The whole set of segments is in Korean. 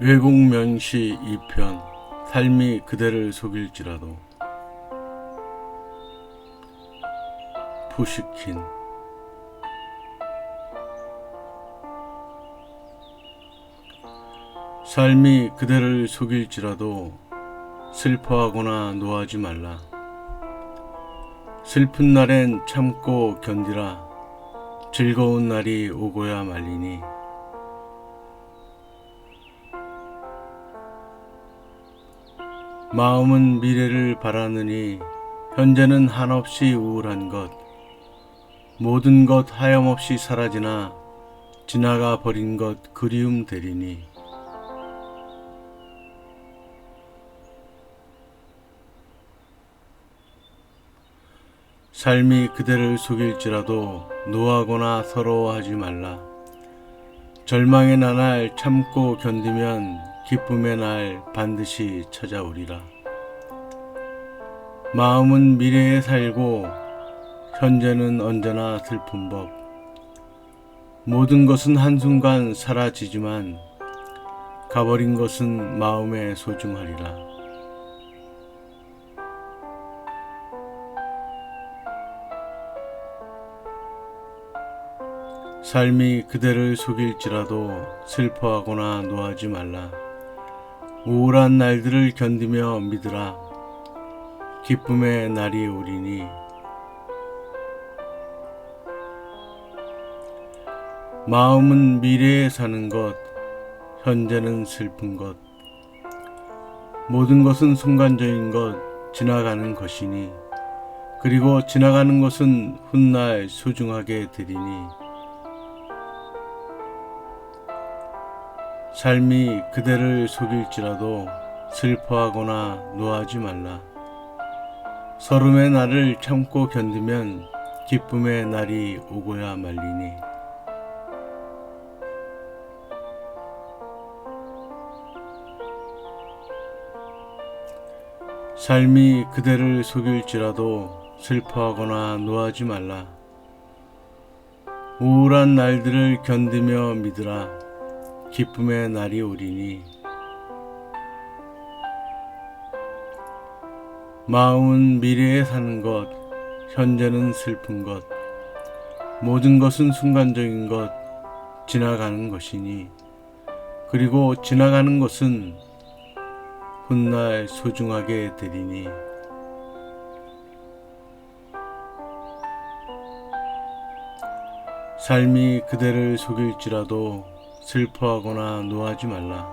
외국 명시 2편 삶이 그대를 속일지라도 푸시킨 삶이 그대를 속일지라도 슬퍼하거나 노하지 말라. 슬픈 날엔 참고 견디라. 즐거운 날이 오고야 말리니. 마음은 미래를 바라느니 현재는 한없이 우울한 것. 모든 것 하염없이 사라지나 지나가 버린 것 그리움 되리니. 삶이 그대를 속일지라도 노하거나 서러워하지 말라. 절망의 나날 참고 견디면 기쁨의 날 반드시 찾아오리라. 마음은 미래에 살고 현재는 언제나 슬픈 법. 모든 것은 한순간 사라지지만 가버린 것은 마음에 소중하리라. 삶이 그대를 속일지라도 슬퍼하거나 노하지 말라. 우울한 날들을 견디며 믿으라. 기쁨의 날이 오리니. 마음은 미래에 사는 것, 현재는 슬픈 것. 모든 것은 순간적인 것, 지나가는 것이니. 그리고 지나가는 것은 훗날 소중하게 되리니. 삶이 그대를 속일지라도 슬퍼하거나 노하지 말라. 서름의 날을 참고 견디면 기쁨의 날이 오고야 말리니. 삶이 그대를 속일지라도 슬퍼하거나 노하지 말라. 우울한 날들을 견디며 믿으라. 기쁨의 날이 오리니 마음은 미래에 사는 것, 현재는 슬픈 것, 모든 것은 순간적인 것, 지나가는 것이니 그리고 지나가는 것은 훗날 소중하게 되리니. 삶이 그대를 속일지라도 슬퍼하거나 노하지 말라.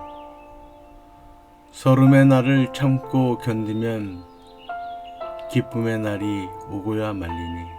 서름의 날을 참고 견디면 기쁨의 날이 오고야 말리니.